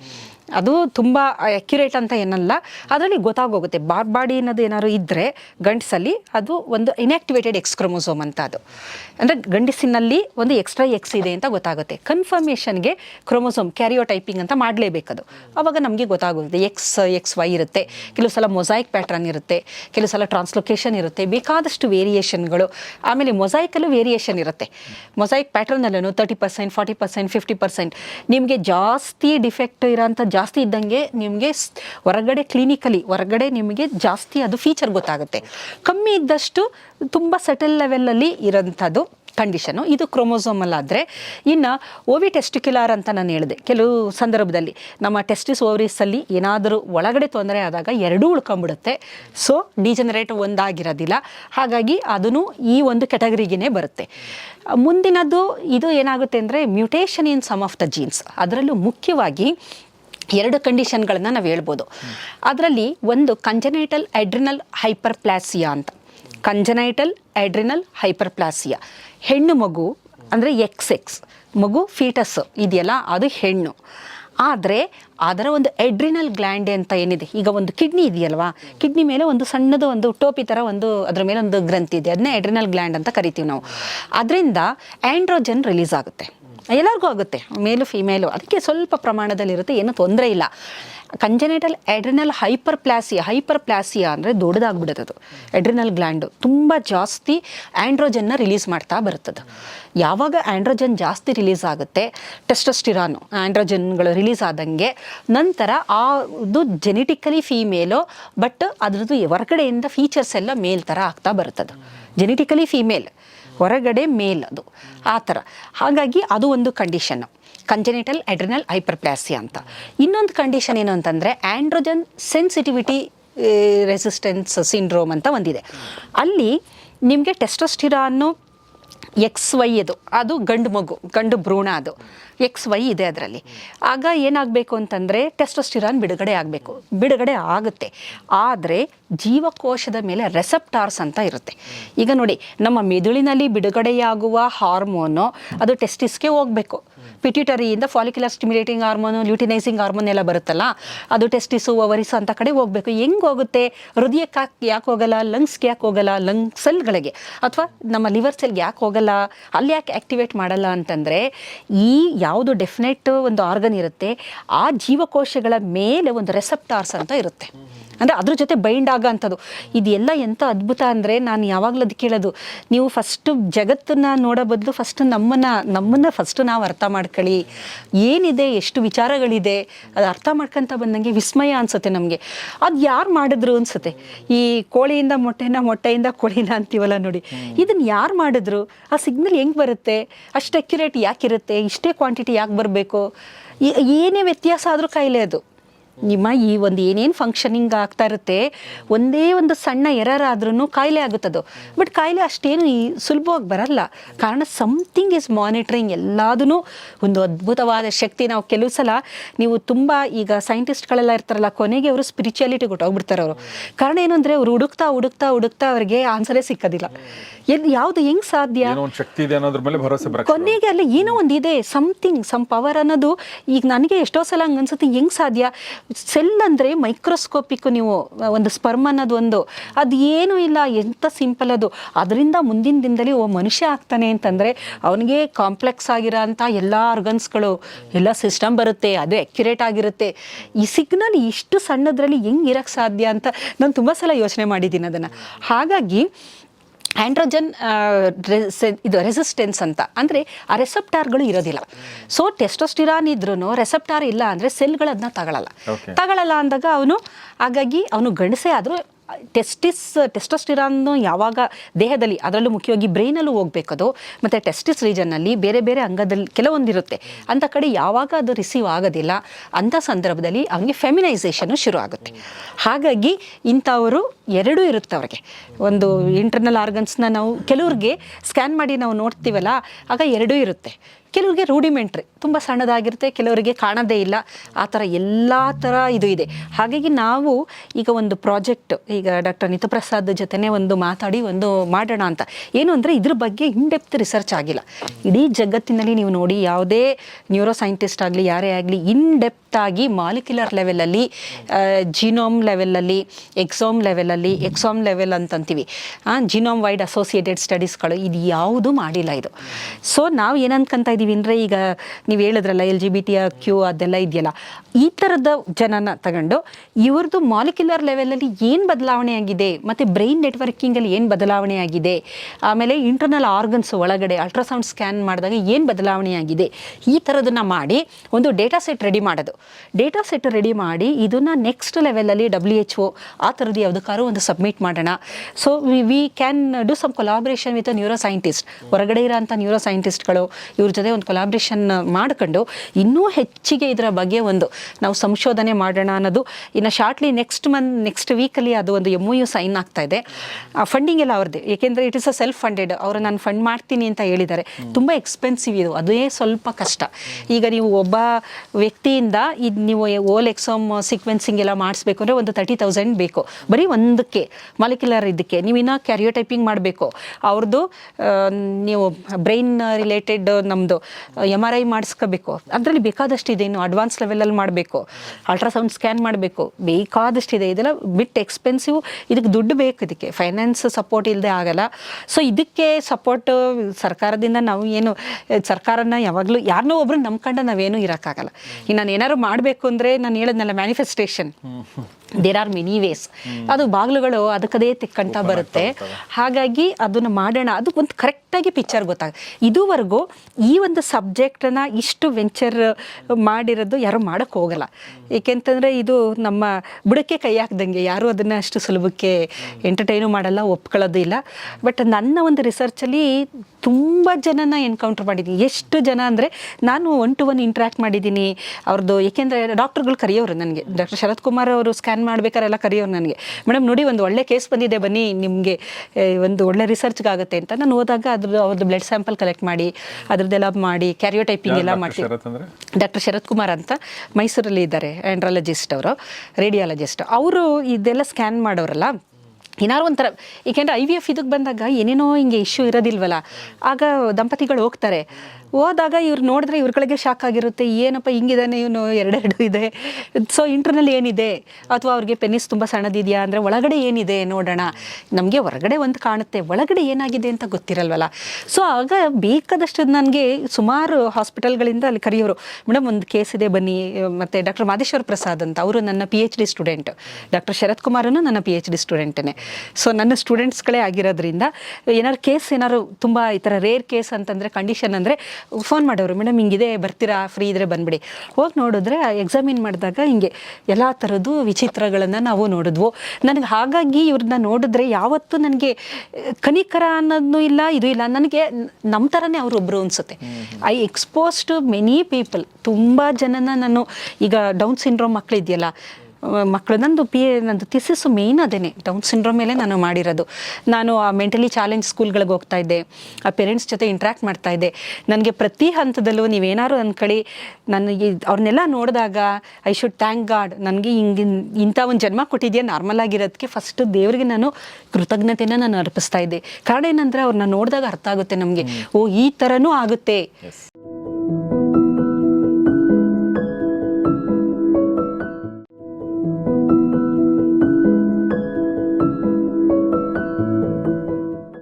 ಅದು ತುಂಬ ಅಕ್ಯುರೇಟ್ ಅಂತ ಏನಲ್ಲ ಅದರಲ್ಲಿ ಗೊತ್ತಾಗೋಗುತ್ತೆ. ಬಾರ್ಬಾಡಿ ಅನ್ನೋದು ಏನಾದ್ರು ಇದ್ದರೆ ಗಂಡಸಲ್ಲಿ ಅದು ಒಂದು ಇನ್ಆಕ್ಟಿವೇಟೆಡ್ ಎಕ್ಸ್ ಕ್ರೋಮೋಸೋಮ್ ಅಂತ ಅದು. ಅಂದರೆ ಗಂಡಸಿನಲ್ಲಿ ಒಂದು ಎಕ್ಸ್ಟ್ರಾ ಎಕ್ಸ್ ಇದೆ ಅಂತ ಗೊತ್ತಾಗುತ್ತೆ. ಕನ್ಫರ್ಮೇಷನ್ಗೆ ಕ್ರೋಮೋಸೋಮ್ ಕ್ಯಾರಿಯೋಟೈಪಿಂಗ್ ಅಂತ ಮಾಡಲೇಬೇಕದು. ಅವಾಗ ನಮಗೆ ಗೊತ್ತಾಗುತ್ತೆ ಎಕ್ಸ್ ಎಕ್ಸ್ ವೈ ಇರುತ್ತೆ. ಕೆಲವು ಸಲ ಮೊಸೈಕ್ ಪ್ಯಾಟ್ರನ್ ಇರುತ್ತೆ. ಕೆಲವು ಸಲ ಟ್ರಾನ್ಸ್ಲೊಕೇಶನ್ ಇರುತ್ತೆ. ಬೇಕಾದಷ್ಟು ವೇರಿಯೇಷನ್ಗಳು ಆಮೇಲೆ ಮೊಸೈಕಲ್ಲೂ ವೇರಿಯೇಷನ್ ಇರುತ್ತೆ. Mosaic ಪ್ಯಾಟ್ರನ್ನಲ್ಲೂ thirty percent forty percent fifty percent ನಿಮಗೆ ಜಾಸ್ತಿ ಡಿಫೆಕ್ಟ್ ಇರೋಂಥ ಜಾಸ್ತಿ ಇದ್ದಂಗೆ ನಿಮಗೆ ಹೊರಗಡೆ ಹೊರಗಡೆ ಕ್ಲಿನಿಕಲಿ ಹೊರಗಡೆ ನಿಮಗೆ ಜಾಸ್ತಿ ಅದು ಫೀಚರ್ ಗೊತ್ತಾಗುತ್ತೆ. ಕಮ್ಮಿ ಇದ್ದಷ್ಟು ತುಂಬ ಸೆಟಲ್ ಲೆವೆಲಲ್ಲಿ ಇರೋಂಥದ್ದು ಕಂಡೀಷನು ಇದು ಕ್ರೋಮೋಸೋಮಲ್ ಆದರೆ ಇನ್ನು ಓವಿ ಟೆಸ್ಟಿಕ್ಯುಲಾರ್ ಅಂತ ನಾನು ಹೇಳಿದೆ. ಕೆಲವು ಸಂದರ್ಭದಲ್ಲಿ ನಮ್ಮ ಟೆಸ್ಟಿಸ್ ಓವರೀಸಲ್ಲಿ ಏನಾದರೂ ಒಳಗಡೆ ತೊಂದರೆ ಆದಾಗ ಎರಡೂ ಉಳ್ಕೊಂಬಿಡುತ್ತೆ ಸೊ ಡಿಜನರೇಟ್ ಒಂದಾಗಿರೋದಿಲ್ಲ. ಹಾಗಾಗಿ ಅದನ್ನು ಈ ಒಂದು ಕೆಟಗರಿಗೇ ಬರುತ್ತೆ. ಮುಂದಿನದ್ದು ಇದು ಏನಾಗುತ್ತೆ ಅಂದರೆ mutation in some of the genes ಅದರಲ್ಲೂ ಮುಖ್ಯವಾಗಿ ಎರಡು ಕಂಡೀಷನ್ಗಳನ್ನು ನಾವು ಹೇಳ್ಬೋದು. ಅದರಲ್ಲಿ ಒಂದು ಕಂಜನೈಟಲ್ ಅಡ್ರಿನಲ್ ಹೈಪರ್ಪ್ಲಾಸಿಯಾ ಅಂತ. Congenital adrenal hyperplasia. ಹೆಣ್ಣು ಮಗು ಅಂದರೆ ಎಕ್ಸ್ ಎಕ್ಸ್ ಮಗು ಫೀಟಸ್ ಇದೆಯಲ್ಲ ಅದು ಹೆಣ್ಣು. ಆದರೆ ಅದರ ಒಂದು ಎಡ್ರಿನಲ್ ಗ್ಲ್ಯಾಂಡ್ ಅಂತ ಏನಿದೆ, ಈಗ ಒಂದು ಕಿಡ್ನಿ ಇದೆಯಲ್ವಾ, ಕಿಡ್ನಿ ಮೇಲೆ ಒಂದು ಸಣ್ಣದು ಒಂದು ಟೋಪಿ ಥರ ಒಂದು ಅದರ ಮೇಲೆ ಒಂದು ಗ್ರಂಥಿ ಇದೆ ಅದನ್ನೇ ಎಡ್ರಿನಲ್ ಗ್ಲ್ಯಾಂಡ್ ಅಂತ ಕರಿತೀವಿ ನಾವು. ಅದರಿಂದ ಆ್ಯಂಡ್ರೋಜನ್ ರಿಲೀಸ್ ಆಗುತ್ತೆ. ಎಲ್ಲರಿಗೂ ಆಗುತ್ತೆ. ಮೇಲು ಫಿಮೇಲು ಅದಕ್ಕೆ ಸ್ವಲ್ಪ ಪ್ರಮಾಣದಲ್ಲಿರುತ್ತೆ, ಏನೂ ತೊಂದರೆ ಇಲ್ಲ. Congenital adrenal hyperplasia hyperplasia ಅಂದರೆ ದೊಡ್ಡದಾಗ್ಬಿಡುತ್ತೆ ಅದು. ಎಡ್ರಿನಲ್ ಗ್ಲ್ಯಾಂಡು ತುಂಬ ಜಾಸ್ತಿ ಆ್ಯಂಡ್ರೋಜನ್ನ ರಿಲೀಸ್ ಮಾಡ್ತಾ ಬರುತ್ತದೆ. ಯಾವಾಗ ಆ್ಯಂಡ್ರೋಜನ್ ಜಾಸ್ತಿ ರಿಲೀಸ್ ಆಗುತ್ತೆ? ಟೆಸ್ಟೊಸ್ಟಿರಾನು ಆ್ಯಂಡ್ರೋಜನ್ಗಳು ರಿಲೀಸ್ ಆದಂಗೆ ನಂತರ ಆ ಇದು ಜೆನೆಟಿಕಲಿ ಫೀಮೇಲು ಬಟ್ ಅದರದ್ದು ಹೊರಗಡೆಯಿಂದ ಫೀಚರ್ಸ್ ಎಲ್ಲ ಮೇಲ್ ಥರ ಆಗ್ತಾ ಬರುತ್ತದೆ. ಜೆನೆಟಿಕಲಿ ಫೀಮೇಲ್ ಹೊರಗಡೆ ಮೇಲ್ ಅದು ಆ ಥರ. ಹಾಗಾಗಿ ಅದು ಒಂದು ಕಂಡೀಷನ್ನು ಕಂಜೆನಿಟಲ್ ಅಡ್ರಿನಲ್ ಹೈಪರ್ಪ್ಲಾಸಿಯಾ ಅಂತ. ಇನ್ನೊಂದು ಕಂಡೀಷನ್ ಏನು ಅಂತಂದರೆ ಆ್ಯಂಡ್ರೋಜನ್ ಸೆನ್ಸಿಟಿವಿಟಿ ರೆಸಿಸ್ಟೆನ್ಸ್ ಸಿಂಡ್ರೋಮ್ ಅಂತ ಒಂದಿದೆ. ಅಲ್ಲಿ ನಿಮಗೆ ಟೆಸ್ಟೋಸ್ಟಿರಾನ್ನು ಎಕ್ಸ್ ವೈ ಅದು. ಅದು ಗಂಡು ಮಗು, ಗಂಡು ಭ್ರೂಣ ಅದು. ಎಕ್ಸ್ ವೈ ಇದೆ ಅದರಲ್ಲಿ. ಆಗ ಏನಾಗಬೇಕು ಅಂತಂದರೆ ಟೆಸ್ಟೋಸ್ಟಿರಾನ್ ಬಿಡುಗಡೆ ಆಗಬೇಕು. ಬಿಡುಗಡೆ ಆಗುತ್ತೆ. ಆದರೆ ಜೀವಕೋಶದ ಮೇಲೆ ರೆಸೆಪ್ಟಾರ್ಸ್ ಅಂತ ಇರುತ್ತೆ. ಈಗ ನೋಡಿ, ನಮ್ಮ ಮೆದುಳಿನಲ್ಲಿ ಬಿಡುಗಡೆಯಾಗುವ ಹಾರ್ಮೋನು ಅದು ಟೆಸ್ಟಿಸ್ಗೆ ಹೋಗಬೇಕು. ಪಿಟ್ಯೂಟರಿಯಿಂದ follicular stimulating hormone luteinizing hormone ಎಲ್ಲ ಬರುತ್ತಲ್ಲ, ಅದು ಟೆಸ್ಟಿಸು ಓವರಿಸು ಅಂತ ಕಡೆ ಹೋಗಬೇಕು. ಹೆಂಗೆ ಹೋಗುತ್ತೆ? ಹೃದಯಕ್ಕೆ ಯಾಕೆ ಹೋಗಲ್ಲ? ಲಂಗ್ಸ್ಗೆ ಯಾಕೆ ಹೋಗಲ್ಲ? ಲಂಗ್ ಸೆಲ್ಗಳಿಗೆ ಅಥವಾ ನಮ್ಮ ಲಿವರ್ ಸೆಲ್ಗೆ ಯಾಕೆ ಹೋಗಲ್ಲ? ಅಲ್ಲಿ ಯಾಕೆ ಆ್ಯಕ್ಟಿವೇಟ್ ಮಾಡಲ್ಲ ಅಂತಂದರೆ, ಈ ಯಾವುದು ಡೆಫಿನೆಟ್ ಒಂದು ಆರ್ಗನ್ ಇರುತ್ತೆ, ಆ ಜೀವಕೋಶಗಳ ಮೇಲೆ ಒಂದು ರೆಸೆಪ್ಟಾರ್ಸ್ ಅಂತ ಇರುತ್ತೆ. ಅಂದರೆ ಅದ್ರ ಜೊತೆ ಬೈಂಡ್ ಆಗೋ ಅಂಥದ್ದು ಇದೆಲ್ಲ ಎಂಥ ಅದ್ಭುತ ಅಂದರೆ ನಾನು ಯಾವಾಗಲೂ ಅದು ಕೇಳೋದು. ನೀವು ಫಸ್ಟು ಜಗತ್ತನ್ನು ನೋಡೋ ಬದಲು ಫಸ್ಟ್ ನಮ್ಮನ್ನು ನಮ್ಮನ್ನು ಫಸ್ಟ್ ನಾವು ಅರ್ಥ ಮಾಡ್ಕೊಳ್ಳಿ. ಏನಿದೆ, ಎಷ್ಟು ವಿಚಾರಗಳಿದೆ, ಅದು ಅರ್ಥ ಮಾಡ್ಕೊಂತ ಬಂದಂಗೆ ವಿಸ್ಮಯ ಅನಿಸುತ್ತೆ ನಮಗೆ. ಅದು ಯಾರು ಮಾಡಿದ್ರು ಅನಿಸುತ್ತೆ. ಈ ಕೋಳಿಯಿಂದ ಮೊಟ್ಟೆನ ಮೊಟ್ಟೆಯಿಂದ ಕೋಳಿನ ಅಂತೀವಲ್ಲ ನೋಡಿ. ಇದನ್ನು ಯಾರು ಮಾಡಿದ್ರು? ಆ ಸಿಗ್ನಲ್ ಹೆಂಗೆ ಬರುತ್ತೆ? ಅಷ್ಟು ಅಕ್ಯುರೇಟ್ ಯಾಕಿರುತ್ತೆ ಇಷ್ಟೇ ಕ್ವಾಂಟಿಟಿ ಯಾಕೆ ಬರಬೇಕು? ಏನೇ ವ್ಯತ್ಯಾಸ ಆದರೂ ಕಾಯಿಲೆ ಅದು. ನಿಮ್ಮ ಈ ಒಂದು ಏನೇನು ಫಂಕ್ಷನಿಂಗ್ ಆಗ್ತಾ ಇರುತ್ತೆ ಒಂದೇ ಒಂದು ಸಣ್ಣ ಎರರ್ ಆದ್ರೂ ಕಾಯಿಲೆ ಆಗುತ್ತದು. ಬಟ್ ಕಾಯಿಲೆ ಅಷ್ಟೇನು ಈ ಸುಲಭವಾಗಿ ಬರಲ್ಲ. ಕಾರಣ ಸಮಥಿಂಗ್ ಇಸ್ ಮಾನಿಟ್ರಿಂಗ್ ಎಲ್ಲದೂ ಒಂದು ಅದ್ಭುತವಾದ ಶಕ್ತಿ ನಾವು ಕೆಲವು ಸಲ ನೀವು ತುಂಬ ಈಗ ಸೈಂಟಿಸ್ಟ್ಗಳೆಲ್ಲ ಇರ್ತಾರಲ್ಲ ಕೊನೆಗೆ ಅವರು ಸ್ಪಿರಿಚುಯಾಲಿಟಿ ಕೊಟ್ಟೋಗ್ಬಿಡ್ತಾರೆ ಅವರು. ಕಾರಣ ಏನು ಅಂದರೆ ಅವ್ರು ಹುಡುಕ್ತಾ ಹುಡುಕ್ತಾ ಹುಡುಕ್ತಾ ಅವ್ರಿಗೆ ಆನ್ಸರೇ ಸಿಕ್ಕೋದಿಲ್ಲ. ಎಲ್ಲಿ ಯಾವುದು ಹೆಂಗೆ ಸಾಧ್ಯ? ಶಕ್ತಿ ಇದೆ ಅನ್ನೋದ್ರ ಮೇಲೆ ಭರವಸೆ ಕೊನೆಗೆ ಅಲ್ಲಿ ಏನೋ ಒಂದು ಇದೆ ಸಮಥಿಂಗ್ ಸಮ್ ಪವರ್ ಅನ್ನೋದು ಈಗ ನನಗೆ ಎಷ್ಟೋ ಸಲ ಹಂಗೆ ಅನ್ಸುತ್ತೆ ಹೆಂಗೆ ಸಾಧ್ಯ? ಸೆಲ್ ಅಂದರೆ ಮೈಕ್ರೋಸ್ಕೋಪಿಕ್ ನೀವು ಒಂದು ಸ್ಪರ್ಮ್ ಅನ್ನೋದು ಒಂದು. ಅದು ಏನು ಇಲ್ಲ, ಎಂಥ ಸಿಂಪಲ್ ಅದು. ಅದರಿಂದ ಮುಂದಿನ ದಿನದಲ್ಲಿ ಒಬ್ಬ ಮನುಷ್ಯ ಆಗ್ತಾನೆ ಅಂತಂದರೆ ಅವನಿಗೆ ಕಾಂಪ್ಲೆಕ್ಸ್ ಆಗಿರೋ ಅಂಥ ಎಲ್ಲ ಆರ್ಗನ್ಸ್ಗಳು, ಎಲ್ಲ ಸಿಸ್ಟಮ್ ಬರುತ್ತೆ, ಅದು ಅಕ್ಯುರೇಟ್ ಆಗಿರುತ್ತೆ. ಈ ಸಿಗ್ನಲ್ ಇಷ್ಟು ಸಣ್ಣದ್ರಲ್ಲಿ ಹೆಂಗೆ ಇರೋಕ್ಕೆ ಸಾಧ್ಯ ಅಂತ ನಾನು ತುಂಬ ಸಲ ಯೋಚನೆ ಮಾಡಿದ್ದೀನಿ ಅದನ್ನು. ಹಾಗಾಗಿ ಆ್ಯಂಡ್ರೋಜನ್ ಇದು ರೆಸಿಸ್ಟೆನ್ಸ್ ಅಂತ. ಅಂದರೆ ಆ ರೆಸೆಪ್ಟಾರ್ಗಳು ಇರೋದಿಲ್ಲ. ಸೊ ಟೆಸ್ಟೋಸ್ಟಿರಾನ್ ಇದ್ರೂ ರೆಸೆಪ್ಟಾರ್ ಇಲ್ಲ ಅಂದರೆ ಸೆಲ್ಗಳು ಅದನ್ನ ತಗೊಳ್ಳಲ್ಲ. ತಗೊಳ್ಳಲ್ಲ ಅಂದಾಗ ಅವನು ಹಾಗಾಗಿ ಅವನು ಗಂಡಸೇ ಆದರೂ ಟೆಸ್ಟಿಸ್, ಟೆಸ್ಟೋಸ್ಟಿರಾನ್ನು ಯಾವಾಗ ದೇಹದಲ್ಲಿ, ಅದರಲ್ಲೂ ಮುಖ್ಯವಾಗಿ ಬ್ರೈನಲ್ಲೂ ಹೋಗ್ಬೇಕದು, ಮತ್ತು ಟೆಸ್ಟಿಸ್ ರೀಜನ್ನಲ್ಲಿ ಬೇರೆ ಬೇರೆ ಅಂಗದಲ್ಲಿ ಕೆಲವೊಂದಿರುತ್ತೆ. ಅಂಥ ಕಡೆ ಯಾವಾಗ ಅದು ರಿಸೀವ್ ಆಗೋದಿಲ್ಲ, ಅಂಥ ಸಂದರ್ಭದಲ್ಲಿ ಅವನಿಗೆ ಫೆಮಿನೈಸೇಷನು ಶುರು ಆಗುತ್ತೆ. ಹಾಗಾಗಿ ಇಂಥವರು ಎರಡೂ ಇರುತ್ತೆ ಅವ್ರಿಗೆ. ಒಂದು ಇಂಟರ್ನಲ್ ಆರ್ಗನ್ಸ್ನ ನಾವು, ಕೆಲವ್ರಿಗೆ ಸ್ಕ್ಯಾನ್ ಮಾಡಿ ನಾವು ನೋಡ್ತೀವಲ್ಲ, ಆಗ ಎರಡೂ ಇರುತ್ತೆ. ಕೆಲವರಿಗೆ ರೂಢಿಮೆಂಟ್ರಿ ತುಂಬ ಸಣ್ಣದಾಗಿರುತ್ತೆ, ಕೆಲವರಿಗೆ ಕಾಣದೇ ಇಲ್ಲ. ಆ ಥರ ಎಲ್ಲ ಥರ ಇದು ಇದೆ. ಹಾಗಾಗಿ ನಾವು ಈಗ ಒಂದು ಪ್ರಾಜೆಕ್ಟ್ ಈಗ ಡಾಕ್ಟರ್ ನಿತಪ್ರಸಾದ್ ಜೊತೆನೇ ಒಂದು ಮಾತಾಡಿ ಒಂದು ಮಾಡೋಣ ಅಂತ. ಏನು ಅಂದರೆ ಇದ್ರ ಬಗ್ಗೆ ಇನ್ಡೆಪ್ತ್ ರಿಸರ್ಚ್ ಆಗಿಲ್ಲ. ಇಡೀ ಜಗತ್ತಿನಲ್ಲಿ ನೀವು ನೋಡಿ ಯಾವುದೇ ನ್ಯೂರೋ ಸೈಂಟಿಸ್ಟ್ ಆಗಲಿ, ಯಾರೇ ಆಗಲಿ ಇನ್ ಡೆಪ್ತ್ ಆಗಿ ಮಾಲಿಕ್ಯುಲರ್ ಲೆವೆಲಲ್ಲಿ ಜಿನೋಮ್ ಲೆವೆಲಲ್ಲಿ ಎಕ್ಸೋಮ್ ಲೆವೆಲಲ್ಲಿ ಎಕ್ಸೋಮ್ ಲೆವೆಲ್ ಅಂತಂತೀವಿ. ಜಿನೋಮ್ ವೈಡ್ ಅಸೋಸಿಯೇಟೆಡ್ ಸ್ಟಡೀಸ್ಗಳು ಇದು ಯಾವುದೂ ಮಾಡಿಲ್ಲ ಇದು. ಸೊ ನಾವು ಏನಂದ್ಕೊಂತ ಇದ್ದೀವಿ ಅಂದರೆ ಈಗ ನೀವು ಹೇಳಿದ್ರಲ್ಲ L G B T Q ಅದೆಲ್ಲ ಇದೆಯಲ್ಲ. ಈ ಥರದ ಜನನ ತಗೊಂಡು ಇವ್ರದ್ದು ಮಾಲಿಕ್ಯುಲರ್ ಲೆವೆಲಲ್ಲಿ ಏನು ಬದಲಾವಣೆ ಆಗಿದೆ, ಮತ್ತು ಬ್ರೈನ್ ನೆಟ್ವರ್ಕಿಂಗಲ್ಲಿ ಏನು ಬದಲಾವಣೆ ಆಗಿದೆ, ಆಮೇಲೆ ಇಂಟರ್ನಲ್ ಆರ್ಗನ್ಸ್ ಒಳಗಡೆ ಅಲ್ಟ್ರಾಸೌಂಡ್ ಸ್ಕ್ಯಾನ್ ಮಾಡಿದಾಗ ಏನು ಬದಲಾವಣೆ ಆಗಿದೆ, ಈ ಥರದನ್ನ ಮಾಡಿ ಒಂದು ಡೇಟಾ ಸೆಟ್ ರೆಡಿ ಮಾಡೋದು. ಡೇಟಾ ಸೆಟ್ ರೆಡಿ ಮಾಡಿ ಇದನ್ನು ನೆಕ್ಸ್ಟ್ ಲೆವೆಲಲ್ಲಿ ಡಬ್ಲ್ಯೂ ಎಚ್ ಒ ಆ ಥರದ್ದು ಯಾವುದಕ್ಕಾದ್ರೂ ಒಂದು ಸಬ್ಮಿಟ್ ಮಾಡೋಣ. So we we can do some collaboration with neuro scientist ಹೊರಗಡೆ ಇರೋಂಥ ನ್ಯೂರೋ ಸೈಂಟಿಸ್ಟ್ಗಳು ಇವ್ರ ಜೊತೆ ಒಂದು ಕೊಲಾಬ್ರೇಷನ್ ಮಾಡ್ಕೊಂಡು ಇನ್ನೂ ಹೆಚ್ಚಿಗೆ ಇದರ ಬಗ್ಗೆ ಒಂದು ನಾವು ಸಂಶೋಧನೆ ಮಾಡೋಣ ಅನ್ನೋದು. ಇನ್ನು ಶಾರ್ಟ್ಲಿ ನೆಕ್ಸ್ಟ್ ಮಂತ್ ನೆಕ್ಸ್ಟ್ ವೀಕಲ್ಲಿ ಅದು ಒಂದು ಎಂ ಯು ಸೈನ್ ಆಗ್ತಾ ಇದೆ. ಫಂಡಿಂಗ್ ಎಲ್ಲ ಅವ್ರದ್ದು. ಏಕೆಂದರೆ it is a self funded ಅವರು ನಾನು ಫಂಡ್ ಮಾಡ್ತೀನಿ ಅಂತ ಹೇಳಿದ್ದಾರೆ. ತುಂಬ ಎಕ್ಸ್ಪೆನ್ಸಿವ್ ಇದು. ಅದೇ ಸ್ವಲ್ಪ ಕಷ್ಟ. ಈಗ ನೀವು ಒಬ್ಬ ವ್ಯಕ್ತಿಯಿಂದ ಇದು ನೀವು ಓಲ್ ಎಕ್ಸಾಮ್ ಸೀಕ್ವೆನ್ಸಿಂಗ್ ಎಲ್ಲ ಮಾಡಿಸ್ಬೇಕು ಅಂದರೆ ಒಂದು ತರ್ಟಿ ತೌಸಂಡ್ ಬೇಕು. ಬರೀ ಒಂದಕ್ಕೆ ಮಾಲಿಕ್ಯುಲರ್ ಇದಕ್ಕೆ ನೀವು ಇನ್ನೂ ಕ್ಯಾರಿಯೋಟೈಪಿಂಗ್ ಮಾಡಬೇಕು. ಅವ್ರದ್ದು ನೀವು ಬ್ರೈನ್ ರಿಲೇಟೆಡ್ ನಮ್ಮದು ಎಂ ಆರ್ ಐ ಮಾಡಿಸ್ಕೋಬೇಕು. ಅದರಲ್ಲಿ ಬೇಕಾದಷ್ಟು ಇದೆ. ಇನ್ನು ಅಡ್ವಾನ್ಸ್ ಲೆವೆಲಲ್ಲಿ ಮಾಡಬೇಕು. ಅಲ್ಟ್ರಾಸೌಂಡ್ ಸ್ಕ್ಯಾನ್ ಮಾಡಬೇಕು. ಬೇಕಾದಷ್ಟಿದೆ ಇದೆಲ್ಲ ಬಿಟ್ ಎಕ್ಸ್ಪೆನ್ಸಿವ್ ಇದಕ್ಕೆ ದುಡ್ಡು ಬೇಕು ಇದಕ್ಕೆ. ಫೈನಾನ್ಸ್ ಸಪೋರ್ಟ್ ಇಲ್ಲದೆ ಆಗಲ್ಲ. ಸೊ ಇದಕ್ಕೆ ಸಪೋರ್ಟ್ ಸರ್ಕಾರದಿಂದ ನಾವು ಏನು ಸರ್ಕಾರನ ಯಾವಾಗಲೂ ಯಾರನ್ನೋ ಒಬ್ರು ನಂಬ್ಕೊಂಡು ನಾವೇನು ಇರೋಕ್ಕಾಗಲ್ಲ. ಇನ್ನು ನಾನು ಏನಾದ್ರು ಮಾಡಬೇಕು ಅಂದರೆ ನಾನು ಹೇಳಿದ್ನಲ್ಲ manifestation there are many ways ಅದು ಬಾಗಿಲುಗಳು ಅದಕ್ಕದೇ ತಿಕ್ಕಂತ ಬರುತ್ತೆ. ಹಾಗಾಗಿ ಅದನ್ನು ಮಾಡೋಣ. ಅದು ಒಂದು ಕರೆಕ್ಟಾಗಿ ಪಿಕ್ಚರ್ ಗೊತ್ತಾಗ ಇದುವರೆಗೂ ಈ ಒಂದು ಸಬ್ಜೆಕ್ಟನ್ನ ಇಷ್ಟು ವೆಂಚರ್ ಮಾಡಿರೋದು ಯಾರು ಮಾಡೋಕ್ಕೆ ಹೋಗಲ್ಲ. ಏಕೆಂತಂದರೆ ಇದು ನಮ್ಮ ಬುಡಕ್ಕೆ ಕೈ ಹಾಕ್ದಂಗೆ ಯಾರು ಅದನ್ನು ಅಷ್ಟು ಸುಲಭಕ್ಕೆ ಎಂಟರ್ಟೈನು ಮಾಡಲ್ಲ, ಒಪ್ಕೊಳ್ಳೋದು ಇಲ್ಲ. ಬಟ್ ನನ್ನ ಒಂದು ರಿಸರ್ಚಲ್ಲಿ ತುಂಬ ಜನನ ಎನ್ಕೌಂಟರ್ ಮಾಡಿದ್ದೀನಿ ಎಷ್ಟು ಜನ ಅಂದರೆ ನಾನು ಒನ್ ಟು ಒನ್ ಇಂಟ್ರ್ಯಾಕ್ಟ್ ಮಾಡಿದ್ದೀನಿ. ಅವ್ರದ್ದು ಏಕೆಂದರೆ ಡಾಕ್ಟರ್ಗಳು ಕರೆಯೋರು ನನಗೆ. ಡಾಕ್ಟರ್ ಶರತ್ ಕುಮಾರ್ ಅವರು ಸ್ಕ್ಯಾನ್ ಮಾಡ್ಬೇಕಾರೆಲ್ಲ ಕರೆಯೋರು ನನಗೆ. ಮೇಡಮ್ ನೋಡಿ ಒಂದು ಒಳ್ಳೆ ಕೇಸ್ ಬಂದಿದೆ ಬನ್ನಿ ನಿಮಗೆ ಒಂದು ಒಳ್ಳೆ ರಿಸರ್ಚ್ಗಾಗುತ್ತೆ ಅಂತ ನಾನು ಹೋದಾಗ ಅದ್ರದ್ದು ಅವ್ರದ್ದು ಬ್ಲಡ್ ಸ್ಯಾಂಪಲ್ ಕಲೆಕ್ಟ್ ಮಾಡಿ ಅದ್ರದ್ದೆಲ್ಲ ಮಾಡಿ ಕ್ಯಾರಿಯೋ ಟೈಪಿಂಗ್ ಎಲ್ಲ ಮಾಡಿ ಡಾಕ್ಟರ್ ಶರತ್ ಕುಮಾರ್ ಅಂತ ಮೈಸೂರಲ್ಲಿ ಇದ್ದಾರೆ ಆ್ಯಂಡ್ರಾಲಜಿಸ್ಟ್ ಅವರು ರೇಡಿಯಾಲಜಿಸ್ಟ್ ಅವರು ಇದೆಲ್ಲ ಸ್ಕ್ಯಾನ್ ಮಾಡೋರಲ್ಲ ಏನಾರು ಒಂಥರ, ಏಕೆಂದ್ರೆ ಐ ವಿ ಎಫ್ ಇದಕ್ಕೆ ಬಂದಾಗ ಏನೇನೋ ಹಿಂಗೆ ಇಶ್ಯೂ ಇರೋದಿಲ್ವಲ್ಲ, ಆಗ ದಂಪತಿಗಳು ಹೋಗ್ತಾರೆ. ಹೋದಾಗ ಇವ್ರು ನೋಡಿದ್ರೆ ಇವ್ರಗಳಿಗೆ ಶಾಕ್ ಆಗಿರುತ್ತೆ, ಏನಪ್ಪ ಹಿಂಗಿದಾನೆ ಇವನು? ಎರಡೆರಡು ಇದೆ. ಸೊ ಇಂಟರ್ನಲ್ ಏನಿದೆ? ಅಥವಾ ಅವ್ರಿಗೆ ಪೆನ್ನಿಸ್ ತುಂಬ ಸಣ್ಣದಿದೆಯಾ? ಅಂದರೆ ಒಳಗಡೆ ಏನಿದೆ ನೋಡೋಣ. ನಮಗೆ ಹೊರಗಡೆ ಒಂದು ಕಾಣುತ್ತೆ. ಒಳಗಡೆ ಏನಾಗಿದೆ ಅಂತ ಗೊತ್ತಿರಲ್ವಲ್ಲ. ಸೊ ಆಗ ಬೇಕಾದಷ್ಟು ನನಗೆ ಸುಮಾರು ಹಾಸ್ಪಿಟಲ್ಗಳಿಂದ ಅಲ್ಲಿ ಕರೆಯೋರು. ಮೇಡಮ್ ಒಂದು ಕೇಸ್ ಇದೆ, ಬನ್ನಿ. ಮತ್ತು ಡಾಕ್ಟರ್ ಮಾದೇಶ್ವರ ಪ್ರಸಾದ್ ಅಂತ. ಅವರು ನನ್ನ P H D student doctor Sharath ಕುಮಾರನು ನನ್ನ ಪಿ ಎಚ್ ಡಿ ಸ್ಟೂಡೆಂಟೇ ಸೊ ನನ್ನ ಸ್ಟೂಡೆಂಟ್ಸ್ಗಳೇ ಆಗಿರೋದ್ರಿಂದ ಏನಾದ್ರು ಕೇಸ್ ಏನಾದ್ರು ತುಂಬ ಈ ಥರ ರೇರ್ ಕೇಸ್ ಅಂತಂದರೆ ಕಂಡೀಷನ್ ಅಂದರೆ ಫೋನ್ ಮಾಡೋರು ಮೇಡಮ್ ಹಿಂಗಿದೆ ಬರ್ತೀರಾ? ಫ್ರೀ ಇದ್ರೆ ಬಂದ್ಬಿಡಿ. ಹೋಗಿ ನೋಡಿದ್ರೆ ಎಕ್ಸಾಮಿನ್ ಮಾಡಿದಾಗ ಹಿಂಗೆ ಎಲ್ಲ ಥರದ್ದು ವಿಚಿತ್ರಗಳನ್ನು ನಾವು ನೋಡಿದ್ವು. ನನಗೆ ಹಾಗಾಗಿ ಇವ್ರನ್ನ ನೋಡಿದ್ರೆ ಯಾವತ್ತೂ ನನಗೆ ಕನಿಕರ ಅನ್ನೋದು ಇಲ್ಲ ಇದು ಇಲ್ಲ. ನನಗೆ ನಮ್ಮ ಥರನೇ ಅವರೊಬ್ಬರು ಅನಿಸುತ್ತೆ. I expose to many people ತುಂಬ ಜನನ ನಾನು ಈಗ ಡೌನ್ ಸಿಂಡ್ರೋಮ್ ಮಕ್ಕಳಿದೆಯಲ್ಲ ಮಕ್ಕಳು ನಂದು ಪಿ ಎ ನಂದು ಥಿಸಿಸ್ ಮೇಯ್ನ್ ಅದೇನೆ. ಡೌನ್ ಸಿಂಡ್ರೋಮ್ ಮೇಲೆ ನಾನು ಮಾಡಿರೋದು. ನಾನು ಆ ಮೆಂಟಲಿ ಚಾಲೆಂಜ್ ಸ್ಕೂಲ್ಗಳಿಗೆ ಹೋಗ್ತಾ ಇದ್ದೆ. ಆ ಪೇರೆಂಟ್ಸ್ ಜೊತೆ ಇಂಟ್ರ್ಯಾಕ್ಟ್ ಮಾಡ್ತಾ ಇದ್ದೆ. ನನಗೆ ಪ್ರತಿ ಹಂತದಲ್ಲೂ ನೀವೇನಾದ್ರು ಅಂದ್ಕೊಳ್ಳಿ ನನಗೆ ಅವ್ರನ್ನೆಲ್ಲ ನೋಡಿದಾಗ ಐ ಶುಡ್ ಥ್ಯಾಂಕ್ ಗಾಡ್ ನನಗೆ ಹಿಂಗೆ ಇಂಥ ಒಂದು ಜನ್ಮ ಕೊಟ್ಟಿದೆಯಾ ನಾರ್ಮಲ್ ಆಗಿರೋದಕ್ಕೆ ಫಸ್ಟ್ ದೇವರಿಗೆ ನಾನು ಕೃತಜ್ಞತೆನ ನಾನು ಅರ್ಪಿಸ್ತಾ ಇದ್ದೆ. ಕಾರಣ ಏನಂದರೆ ಅವ್ರನ್ನ ನೋಡಿದಾಗ ಅರ್ಥ ಆಗುತ್ತೆ ನಮಗೆ. ಓ ಈ ಥರನೂ ಆಗುತ್ತೆ.